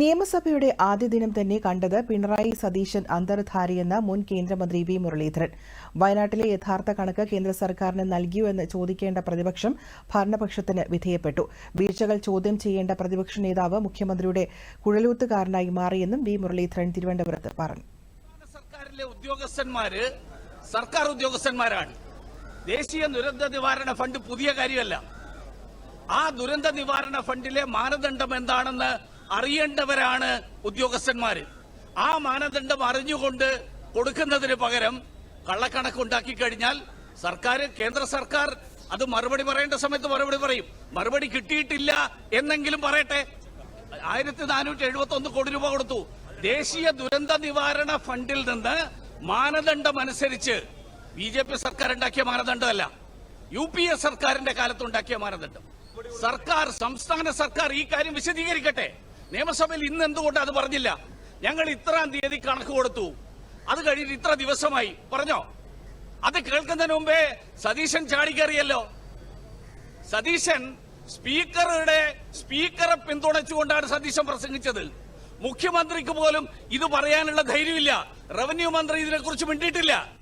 നിയമസഭയുടെ ആദ്യ ദിനം തന്നെ കണ്ടത് പിണറായി സതീശൻ അന്തർധാരിയെന്ന മുൻ കേന്ദ്രമന്ത്രി വി മുരളീധരൻ. വയനാട്ടിലെ യഥാർത്ഥ കണക്ക് കേന്ദ്ര സർക്കാരിന് നൽകിയോ എന്ന് ചോദിക്കേണ്ട പ്രതിപക്ഷം ഭരണപക്ഷത്തിന് വിധേയപ്പെട്ടു. വീഴ്ചകൾ ചോദ്യം ചെയ്യേണ്ട പ്രതിപക്ഷ നേതാവ് മുഖ്യമന്ത്രിയുടെ കുഴലൂത്തുകാരനായി മാറിയെന്നും വി മുരളീധരൻ തിരുവനന്തപുരത്ത് പറഞ്ഞു. സർക്കാരിലെ ഉദ്യോഗസ്ഥന്മാര് സർക്കാർ ഉദ്യോഗസ്ഥന്മാരാണ്. ദേശീയ ദുരന്ത നിവാരണ ഫണ്ട് പുതിയ കാര്യമല്ല. ആ ദുരന്ത നിവാരണ ഫണ്ടിലെ മാനദണ്ഡം എന്താണെന്ന് അറിയേണ്ടവരാണ് ഉദ്യോഗസ്ഥന്മാര്. ആ മാനദണ്ഡം അറിഞ്ഞുകൊണ്ട് കൊടുക്കുന്നതിന് പകരം കള്ളക്കണക്കുണ്ടാക്കി കഴിഞ്ഞാൽ സർക്കാർ കേന്ദ്ര സർക്കാർ അത് മറുപടി പറയേണ്ട സമയത്ത് മറുപടി പറയും. മറുപടി കിട്ടിയിട്ടില്ല എന്നെങ്കിലും പറയട്ടെ. ആയിരത്തി നാനൂറ്റി എഴുപത്തി ഒന്ന് കോടി രൂപ കൊടുത്തു. ദേശീയ ദുരന്ത നിവാരണ ഫണ്ടിൽ നിന്ന് മാനദണ്ഡം അനുസരിച്ച് ബി ജെ പി സർക്കാർ ഉണ്ടാക്കിയ മാനദണ്ഡമല്ല. യു പി എ സർക്കാരിന്റെ കാലത്തുണ്ടാക്കിയ മാനദണ്ഡം. സർക്കാർ സംസ്ഥാന സർക്കാർ ഈ കാര്യം വിശദീകരിക്കട്ടെ. നിയമസഭയിൽ ഇന്ന് എന്തുകൊണ്ട് അത് പറഞ്ഞില്ല? ഞങ്ങൾ ഇത്രാം തീയതി കണക്ക് കൊടുത്തു. അത് കഴിഞ്ഞിട്ട് ഇത്ര ദിവസമായി. പറഞ്ഞോ? അത് കേൾക്കുന്നതിന് മുമ്പേ സതീശൻ ചാടിക്കറിയല്ലോ. സതീശൻ സ്പീക്കറുടെ സ്പീക്കറെ പിന്തുണച്ചുകൊണ്ടാണ് സതീശൻ പ്രസംഗിച്ചത്. മുഖ്യമന്ത്രിക്ക് പോലും ഇത് പറയാനുള്ള ധൈര്യമില്ല. റവന്യൂ മന്ത്രി ഇതിനെക്കുറിച്ച് മിണ്ടിയിട്ടില്ല.